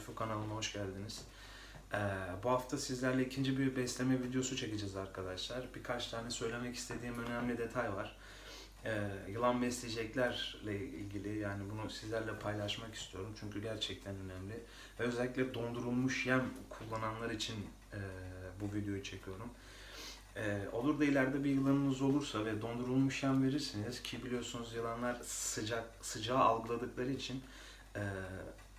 Zülfü kanalıma hoş geldiniz. Ee, bu hafta sizlerle ikinci bir besleme videosu çekeceğiz arkadaşlar. Birkaç tane söylemek istediğim önemli detay var. Ee, yılan besleyeceklerle ilgili yani bunu sizlerle paylaşmak istiyorum çünkü gerçekten önemli. Ve özellikle dondurulmuş yem kullananlar için e, bu videoyu çekiyorum. Ee, olur da ileride bir yılanınız olursa ve dondurulmuş yem verirsiniz ki biliyorsunuz yılanlar sıcak sıcağı algıladıkları için e,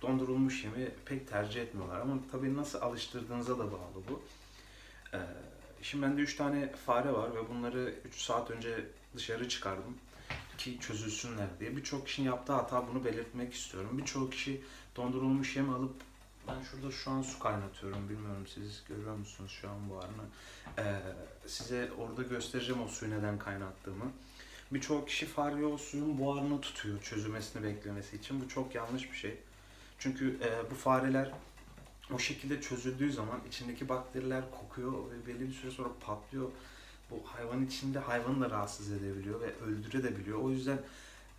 dondurulmuş yemi pek tercih etmiyorlar. Ama tabii nasıl alıştırdığınıza da bağlı bu. E, şimdi bende 3 tane fare var ve bunları 3 saat önce dışarı çıkardım ki çözülsünler diye. Birçok kişinin yaptığı hata bunu belirtmek istiyorum. Birçok kişi dondurulmuş yem alıp ben şurada şu an su kaynatıyorum. Bilmiyorum siz görüyor musunuz şu an buharını. Ee, size orada göstereceğim o suyu neden kaynattığımı. Birçok kişi fare o suyun buharını tutuyor çözülmesini beklemesi için. Bu çok yanlış bir şey. Çünkü e, bu fareler o şekilde çözüldüğü zaman içindeki bakteriler kokuyor ve belli bir süre sonra patlıyor. Bu hayvan içinde hayvanı da rahatsız edebiliyor ve öldürebiliyor. O yüzden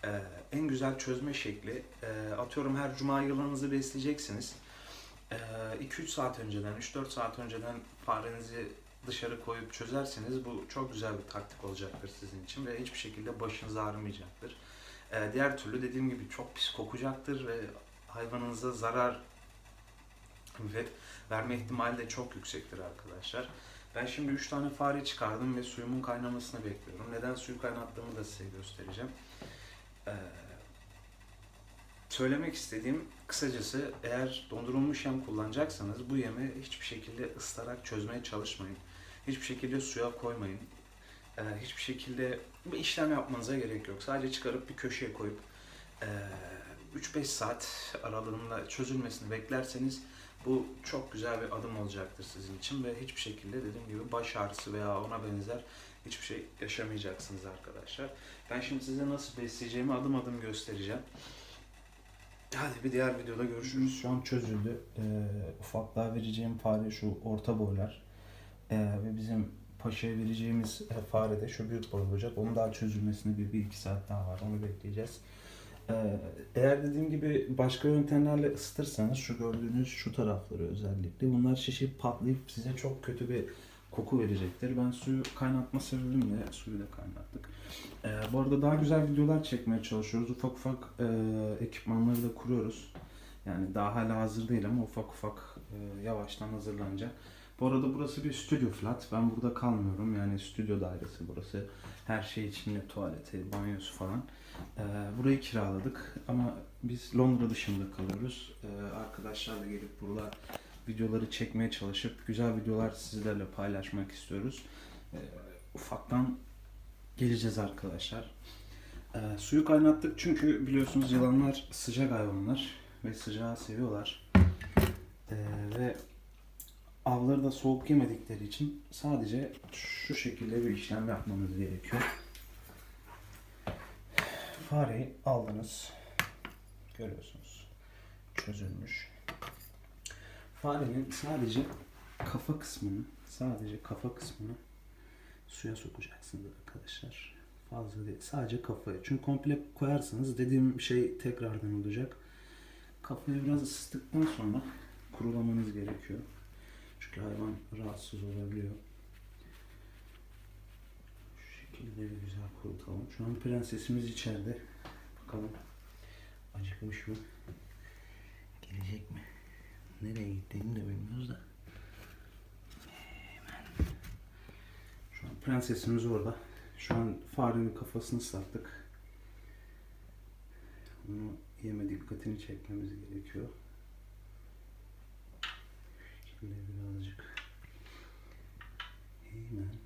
e, en güzel çözme şekli e, atıyorum her cuma yılanınızı besleyeceksiniz. E, 2-3 saat önceden, 3-4 saat önceden farenizi dışarı koyup çözerseniz bu çok güzel bir taktik olacaktır sizin için ve hiçbir şekilde başınız ağrımayacaktır. Ee, diğer türlü dediğim gibi çok pis kokacaktır ve hayvanınıza zarar ve verme ihtimali de çok yüksektir arkadaşlar. Ben şimdi 3 tane fare çıkardım ve suyumun kaynamasını bekliyorum. Neden suyu kaynattığımı da size göstereceğim. Ee, söylemek istediğim kısacası eğer dondurulmuş yem kullanacaksanız bu yemi hiçbir şekilde ıslarak çözmeye çalışmayın. Hiçbir şekilde suya koymayın. Ee, hiçbir şekilde bir işlem yapmanıza gerek yok. Sadece çıkarıp bir köşeye koyup ee, 3-5 saat aralığında çözülmesini beklerseniz bu çok güzel bir adım olacaktır sizin için ve hiçbir şekilde dediğim gibi baş ağrısı veya ona benzer hiçbir şey yaşamayacaksınız arkadaşlar. Ben şimdi size nasıl besleyeceğimi adım adım göstereceğim. Hadi bir diğer videoda görüşürüz. Şu an çözüldü. Ee, ufaklığa vereceğim fare şu orta boylar. Ee, ve bizim paşaya vereceğimiz e, fare de şu büyük boy olacak. Onun daha çözülmesine bir, bir iki saat daha var. Onu bekleyeceğiz. Ee, eğer dediğim gibi başka yöntemlerle ısıtırsanız şu gördüğünüz şu tarafları özellikle bunlar şişip patlayıp size çok kötü bir koku verecektir. Ben suyu kaynatma sebebimle suyu da kaynattık. Ee, bu arada daha güzel videolar çekmeye çalışıyoruz. Ufak ufak e, ekipmanları da kuruyoruz. Yani daha hala hazır değil ama ufak ufak e, yavaştan hazırlanacak. Bu arada burası bir stüdyo flat. Ben burada kalmıyorum. Yani stüdyo dairesi burası. Her şey içinde tuvaleti, banyosu falan. Ee, burayı kiraladık ama biz Londra dışında kalıyoruz. Ee, arkadaşlarla gelip burada videoları çekmeye çalışıp güzel videolar sizlerle paylaşmak istiyoruz. Ee, ufaktan geleceğiz arkadaşlar. Suyu kaynattık çünkü biliyorsunuz yılanlar sıcak hayvanlar ve sıcağı seviyorlar. Ve avları da soğuk yemedikleri için sadece şu şekilde bir işlem yapmamız gerekiyor. Fareyi aldınız. Görüyorsunuz. Çözülmüş. Farenin sadece kafa kısmını, sadece kafa kısmını suya sokacaksınız arkadaşlar. Fazla değil. Sadece kafayı. Çünkü komple koyarsanız dediğim şey tekrardan olacak. Kafayı biraz ısıttıktan sonra kurulamanız gerekiyor. Çünkü hayvan rahatsız olabiliyor. Şekilde bir güzel kurutalım. Şu an prensesimiz içeride. Bakalım acıkmış mı? Gelecek mi? Nereye gittiğini de bilmiyoruz da. Hemen. Şu an prensesimiz orada. Şu an farenin kafasını ıslattık. Onu yeme dikkatini çekmemiz gerekiyor. Şimdi birazcık hemen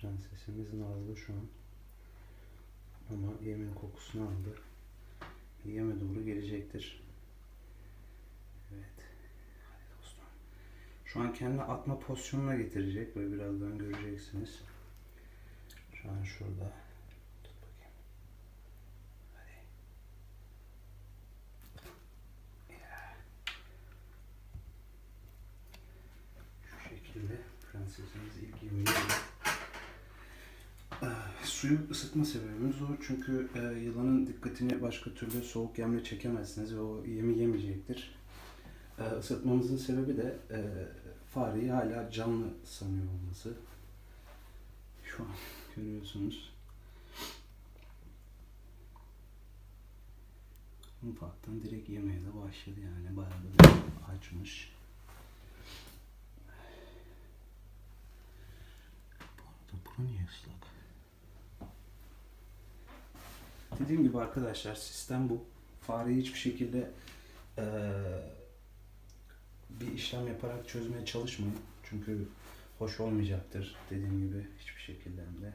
Prensesimiz Nazlı şu an. Ama yemin kokusunu aldı. Yeme doğru gelecektir. Evet. Hadi dostum. Şu an kendini atma pozisyonuna getirecek. Böyle birazdan göreceksiniz. Şu an şurada. Tut bakayım. Hadi. Şu şekilde suyu ısıtma sebebimiz o. Çünkü e, yılanın dikkatini başka türlü soğuk yemle çekemezsiniz ve o yemi yemeyecektir. E, ısıtmamızın sebebi de e, fareyi hala canlı sanıyor olması. Şu an görüyorsunuz. Ufaktan direkt yemeye de başladı yani. Bayağı da açmış. Bu arada bu niye ıslak? Dediğim gibi arkadaşlar sistem bu. Fareyi hiçbir şekilde eee, bir işlem yaparak çözmeye çalışmayın. Çünkü hoş olmayacaktır dediğim gibi hiçbir şekilde hem de.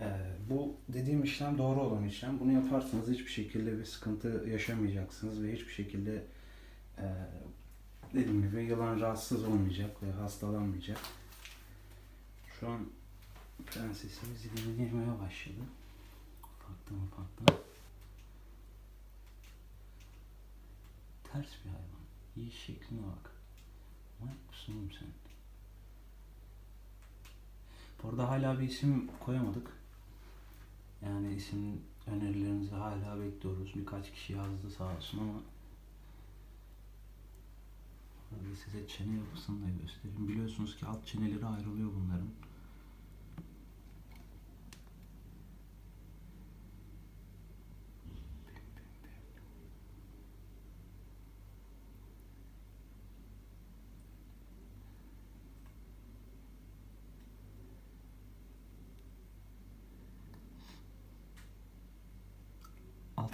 Eee, bu dediğim işlem doğru olan işlem. Bunu yaparsanız hiçbir şekilde bir sıkıntı yaşamayacaksınız ve hiçbir şekilde eee, dediğim gibi yılan rahatsız olmayacak ve hastalanmayacak. Şu an prensesimiz yemeye başladı. Ufaktan ufaktan. Ters bir hayvan. İyi şekline bak. Manyak mısın sen? Bu arada hala bir isim koyamadık. Yani isim önerilerinizi hala bekliyoruz. Birkaç kişi yazdı sağ olsun ama size çene yapısını da göstereyim. Biliyorsunuz ki alt çeneleri ayrılıyor bunların.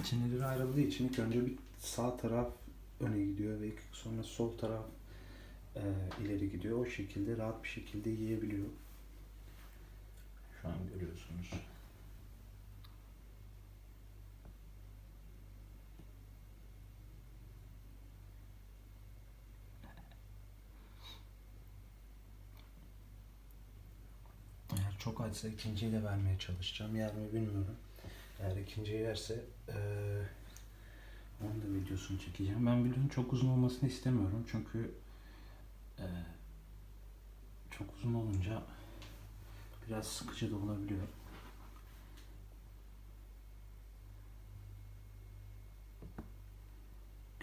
Çeneleri ayrıldığı için ilk önce bir sağ taraf öne gidiyor ve sonra sol taraf e, ileri gidiyor. O şekilde rahat bir şekilde yiyebiliyor. Şu an görüyorsunuz. Eğer çok açsa ikinciyi de vermeye çalışacağım. Yer mi bilmiyorum. Eğer ikinciyi yerse eee onun da videosunu çekeceğim. Ben videonun çok uzun olmasını istemiyorum. Çünkü eee, çok uzun olunca biraz sıkıcı da olabiliyor.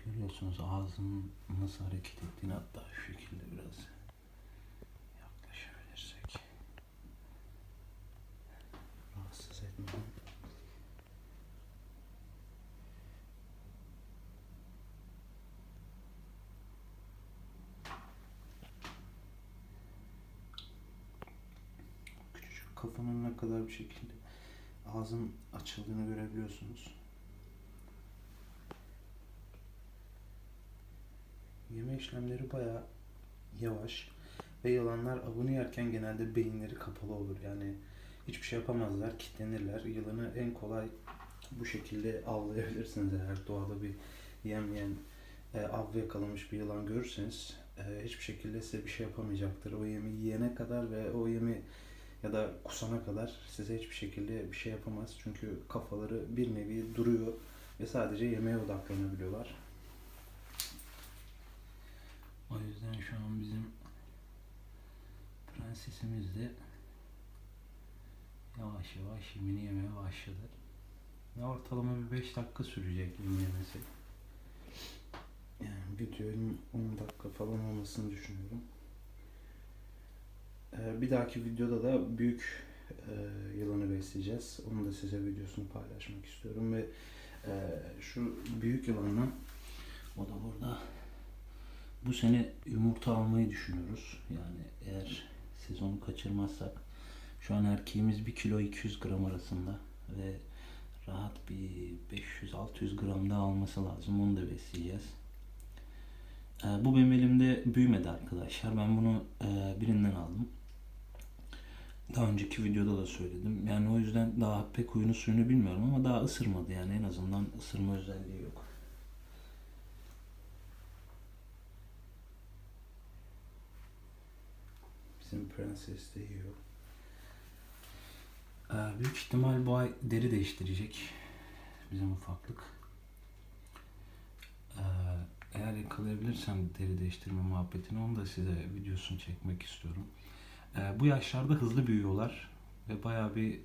Görüyorsunuz ağzının nasıl hareket ettiğini hatta şu şekilde biraz kafanın ne kadar bir şekilde ağzın açıldığını görebiliyorsunuz. Yeme işlemleri bayağı yavaş ve yılanlar avını yerken genelde beyinleri kapalı olur. Yani hiçbir şey yapamazlar, kilitlenirler. Yılanı en kolay bu şekilde avlayabilirsiniz eğer doğada bir yem yiyen e, av yakalamış bir yılan görürseniz e, hiçbir şekilde size bir şey yapamayacaktır. O yemi yiyene kadar ve o yemi ya da kusana kadar size hiçbir şekilde bir şey yapamaz. Çünkü kafaları bir nevi duruyor ve sadece yemeğe odaklanabiliyorlar. O yüzden şu an bizim prensesimiz de yavaş yavaş yemini yemeye başladı. Ve ortalama bir 5 dakika sürecek yem yemesi. Yani videonun 10 dakika falan olmasını düşünüyorum. Ee, bir dahaki videoda da büyük e, yılanı besleyeceğiz. Onu da size videosunu paylaşmak istiyorum ve e, şu büyük yılanla o da burada bu sene yumurta almayı düşünüyoruz. Yani eğer sezonu kaçırmazsak şu an erkeğimiz 1 kilo 200 gram arasında ve rahat bir 500-600 gram da alması lazım. Onu da besleyeceğiz. Ee, bu benim elimde büyümedi arkadaşlar. Ben bunu e, birinden aldım. Daha önceki videoda da söyledim. Yani o yüzden daha pek huyunu suyunu bilmiyorum ama daha ısırmadı yani en azından ısırma özelliği yok. Bizim prenses de yiyor. Ee, büyük ihtimal bu ay deri değiştirecek bizim ufaklık. Ee, eğer yakalayabilirsem deri değiştirme muhabbetini onu da size videosunu çekmek istiyorum. Ee, bu yaşlarda hızlı büyüyorlar ve bayağı bir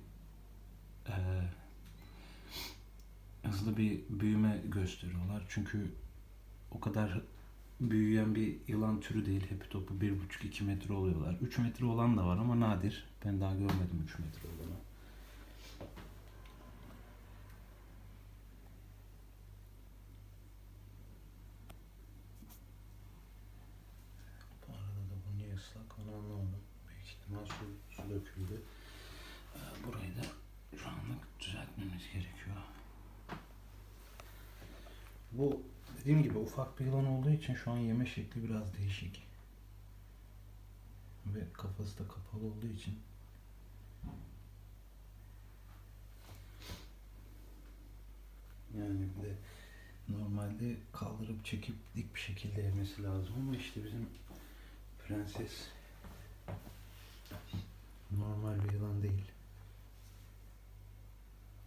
e, hızlı bir büyüme gösteriyorlar. Çünkü o kadar büyüyen bir yılan türü değil. Hepi topu 1,5-2 metre oluyorlar. 3 metre olan da var ama nadir. Ben daha görmedim 3 metre olanı. Bu arada da bu niye ıslak onu anlamadım. Büyük ihtimal su, su döküldü. Ee, Burayı da şu anlık düzeltmemiz gerekiyor. Bu dediğim gibi ufak bir yılan olduğu için şu an yeme şekli biraz değişik. Ve kafası da kapalı olduğu için yani bir de normalde kaldırıp çekip dik bir şekilde yemesi lazım ama işte bizim prenses normal bir yılan değil.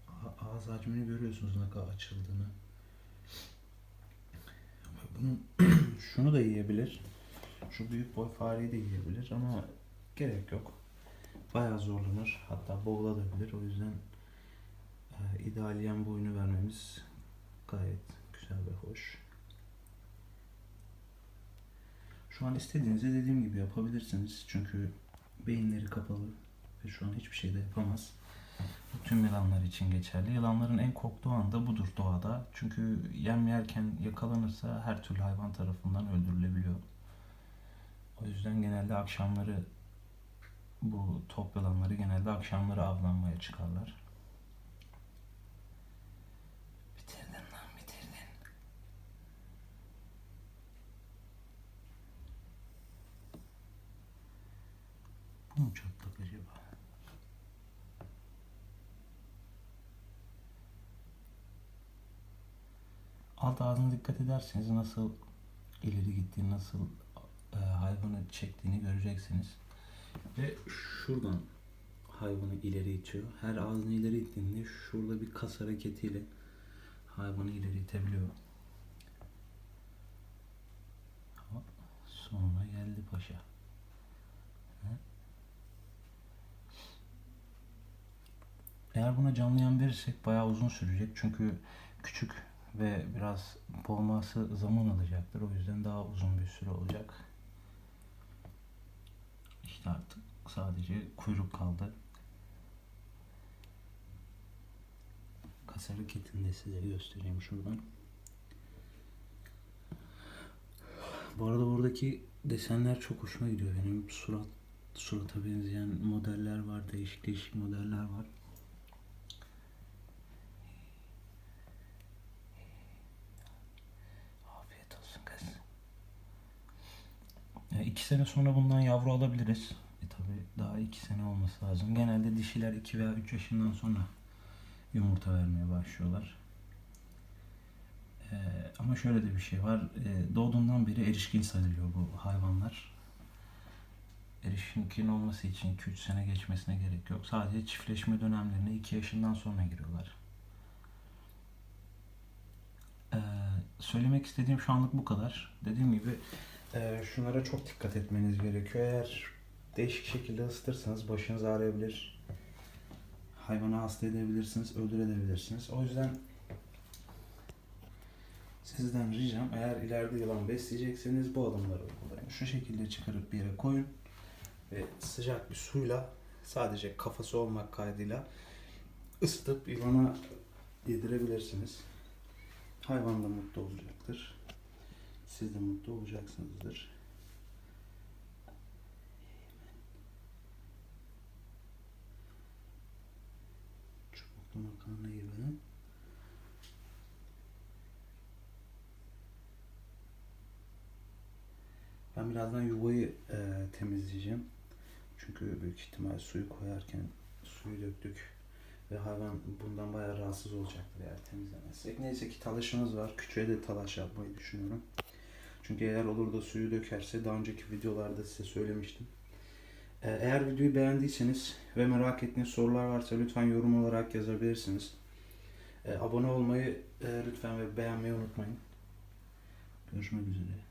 A- Ağız hacmini görüyorsunuz ne kadar açıldığını. Şunu da yiyebilir. Şu büyük boy fareyi de yiyebilir ama gerek yok. Bayağı zorlanır. Hatta boğulabilir. O yüzden e, ideal yem boyunu vermemiz gayet güzel ve hoş. Şu an istediğinizi dediğim gibi yapabilirsiniz. Çünkü beyinleri kapalı ve şu an hiçbir şey de yapamaz. Bu tüm yılanlar için geçerli. Yılanların en korktuğu anda budur doğada. Çünkü yem yerken yakalanırsa her türlü hayvan tarafından öldürülebiliyor. O yüzden genelde akşamları bu top yılanları genelde akşamları avlanmaya çıkarlar. Alt ağzına dikkat ederseniz nasıl ileri gittiğini, nasıl e, hayvanı çektiğini göreceksiniz. Ve şuradan hayvanı ileri itiyor. Her ağzını ileri ittiğinde şurada bir kas hareketiyle hayvanı ileri itebiliyor. Sonra geldi paşa. Eğer buna canlı yem verirsek bayağı uzun sürecek. Çünkü küçük ve biraz boğması zaman alacaktır. O yüzden daha uzun bir süre olacak. İşte artık sadece kuyruk kaldı. Kas hareketini de size göstereyim şuradan. Bu arada buradaki desenler çok hoşuma gidiyor benim. Surat surata benzeyen modeller var, değişik değişik modeller var. 2 sene sonra bundan yavru alabiliriz. E tabi daha 2 sene olması lazım. Genelde dişiler 2 veya 3 yaşından sonra yumurta vermeye başlıyorlar. E, ama şöyle de bir şey var. E, doğduğundan beri erişkin sayılıyor bu hayvanlar. Erişkin olması için 2-3 sene geçmesine gerek yok. Sadece çiftleşme dönemlerine 2 yaşından sonra giriyorlar. Ee, söylemek istediğim şu anlık bu kadar. Dediğim gibi e, şunlara çok dikkat etmeniz gerekiyor. Eğer değişik şekilde ısıtırsanız başınız ağrıyabilir. Hayvanı hasta edebilirsiniz, öldürebilirsiniz. O yüzden sizden ricam eğer ileride yılan besleyecekseniz bu adımları uygulayın. Şu şekilde çıkarıp bir yere koyun ve sıcak bir suyla sadece kafası olmak kaydıyla ısıtıp yılana yedirebilirsiniz. Hayvan da mutlu olacaktır. Siz de mutlu olacaksınızdır. Çubuklu makarna gibi. Ben birazdan yuvayı e, temizleyeceğim. Çünkü büyük ihtimal suyu koyarken suyu döktük ve hayvan bundan bayağı rahatsız olacaktır eğer temizlemezsek. Neyse ki talaşımız var. Küçüğe de talaş yapmayı düşünüyorum. Çünkü eğer olur da suyu dökerse daha önceki videolarda size söylemiştim. Ee, Eğer videoyu beğendiyseniz ve merak ettiğiniz sorular varsa lütfen yorum olarak yazabilirsiniz. Ee, Abone olmayı e, lütfen ve beğenmeyi unutmayın. Görüşmek üzere.